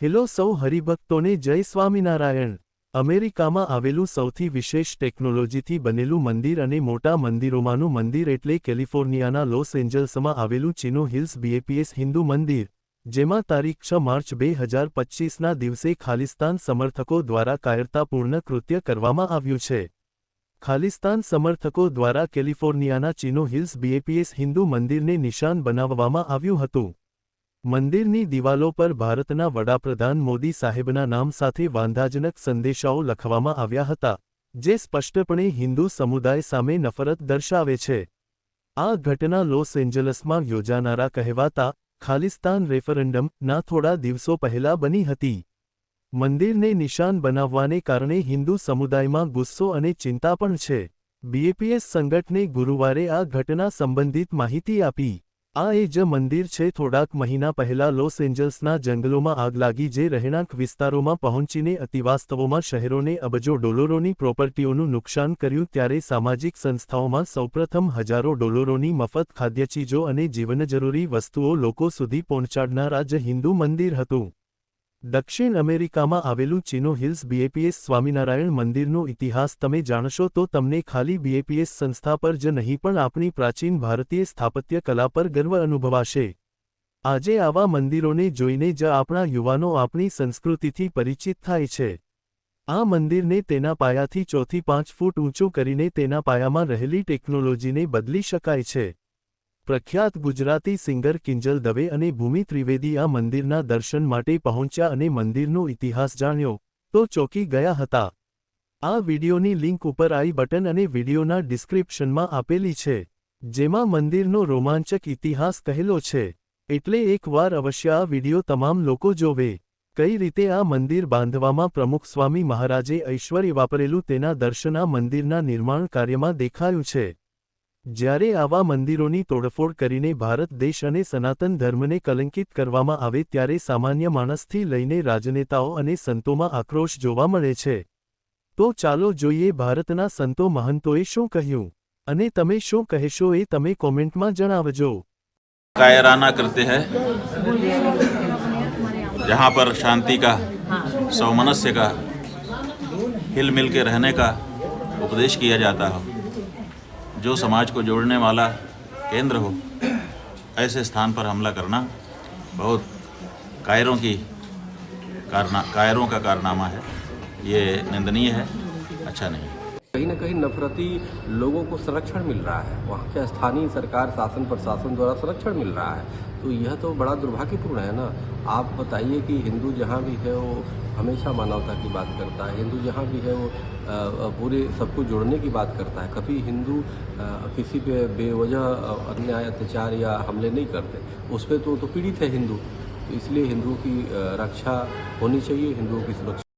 Hello સૌ હરિભક્તોને જય સ્વામિનારાયણ. અમેરિકામાં આવેલું સૌથી વિશેષ ટેકનોલોજીથી બનેલું મંદિર અને મોટા મંદિરોમાંનું મંદિર એટલે કેલિફોર્નિયાના લોસ એન્જલ્સમાં આવેલું ચિનો હિલ્સ બીએપીએસ હિન્દુ મંદિર, જેમાં તારીખ છ માર્ચ બે હજાર પચ્ચીસના દિવસે ખાલિસ્તાન સમર્થકો દ્વારા કાયરતાપૂર્ણ કૃત્ય કરવામાં આવ્યું છે. ખાલિસ્તાન સમર્થકો દ્વારા કેલિફોર્નિયાના ચિનો હિલ્સ બીએપીએસ હિન્દુ મંદિરને નિશાન બનાવવામાં આવ્યું હતું. મંદિરની દિવાલો પર ભારતના વડાપ્રધાન મોદી સાહેબના નામ સાથે વાંધાજનક સંદેશાઓ લખવામાં આવ્યા હતા, જે સ્પષ્ટપણે હિન્દુ સમુદાય સામે નફરત દર્શાવે છે. આ ઘટના લોસ એન્જલસમાં યોજાનારા કહેવાતા ખાલિસ્તાન રેફરન્ડમના થોડા દિવસો પહેલા બની હતી. મંદિરને નિશાન બનાવવાને કારણે હિન્દુ સમુદાયમાં ગુસ્સો અને ચિંતા પણ છે. બીએપીએસ સંગઠને ગુરુવારે આ ઘટના સંબંધિત માહિતી આપી. આ એ જ મંદિર છે થોડાક મહિના પહેલા લોસ એન્જલ્સના જંગલોમાં આગ લાગી જે રહેણાંક વિસ્તારોમાં પહોંચીને અતિવાસ્તવોમાં શહેરોને અબજો ડોલરોની પ્રોપર્ટીઓનું નુકસાન કર્યું ત્યારે સામાજિક સંસ્થાઓમાં સૌપ્રથમ હજારો ડોલરોની મફત ખાદ્યચીજો અને જીવનજરૂરી વસ્તુઓ લોકો સુધી પહોંચાડનાર જ હિન્દુ મંદિર હતું. દક્ષિણ અમેરિકામાં આવેલું ચિનો હિલ્સ બીએપીએસ સ્વામિનારાયણ મંદિરનો ઇતિહાસ તમે જાણશો તો તમને ખાલી બીએપીએસ સંસ્થા પર જ નહીં પણ આપણી પ્રાચીન ભારતીય સ્થાપત્ય કલા પર ગર્વ અનુભવાશે. આજે આવા મંદિરોને જોઈને જ આપણા યુવાનો આપણી સંસ્કૃતિથી પરિચિત થાય છે. આ મંદિરને તેના પાયાથી ચોથી પાંચ ફૂટ ઊંચું કરીને તેના પાયામાં રહેલી ટેકનોલોજીને બદલી શકાય છે. પ્રખ્યાત ગુજરાતી સિંગર કિંજલ દવે અને ભૂમિ ત્રિવેદી આ મંદિરના દર્શન માટે પહોંચ્યા અને મંદિરનો ઇતિહાસ જાણ્યો, તો ચોંકી ગયા હતા. આ વિડિયોની લિંક ઉપર આઈ બટન અને વિડિયોના ડિસ્ક્રિપ્શનમાં આપેલી છે, જેમાં મંદિરનો રોમાંચક ઇતિહાસ કહેલો છે. એટલે એકવાર અવશ્ય આ વિડિયો તમામ લોકો જોવે. કઈ રીતે આ મંદિર બાંધવામાં પ્રમુખ સ્વામી મહારાજે ઐશ્વર્ય વાપરેલું તેના દર્શન આ મંદિરના નિર્માણ કાર્યમાં દેખાયું છે. જ્યારે આવા મંદિરોની તોડફોડ કરીને ભારત દેશ અને સનાતન ધર્મને કલંકિત કરવામાં આવે ત્યારે સામાન્ય માણસથી લઈને રાજનેતાઓ અને સંતોમાં આક્રોશ જોવા મળે છે તો ચાલો જોઈએ ભારતના સંતો મહંતોએ શું કહ્યું અને તમે શું કહેશો એ તમે કોમેન્ટમાં જણાવજો कायराना करते हैं जहाँ पर शांति का सौमनस्य का हिल मिल के रहने का उपदेश किया जाता हो जो समाज को जोड़ने वाला केंद्र हो, ऐसे स्थान पर हमला करना बहुत कायरों की कारना, कायरों का कारनामा है। ये निंदनीय है अच्छा नहीं कहीं ना कहीं नफरती लोगों को संरक्षण मिल रहा है। वहाँ के स्थानीय सरकार शासन प्रशासन द्वारा संरक्षण मिल रहा है? तो यह तो बड़ा दुर्भाग्यपूर्ण है ना। आप बताइए कि हिंदू जहाँ भी है वो हमेशा मानवता की बात करता है। हिंदू जहाँ भी है वो पूरे सबको जोड़ने की बात करता है। कभी हिंदू किसी पे बेवजह अन्याय अत्याचार या हमले नहीं करते। उस पर तो, तो पीड़ित है हिंदू। तो इसलिए हिंदुओं की रक्षा होनी चाहिए हिंदुओं की सुरक्षा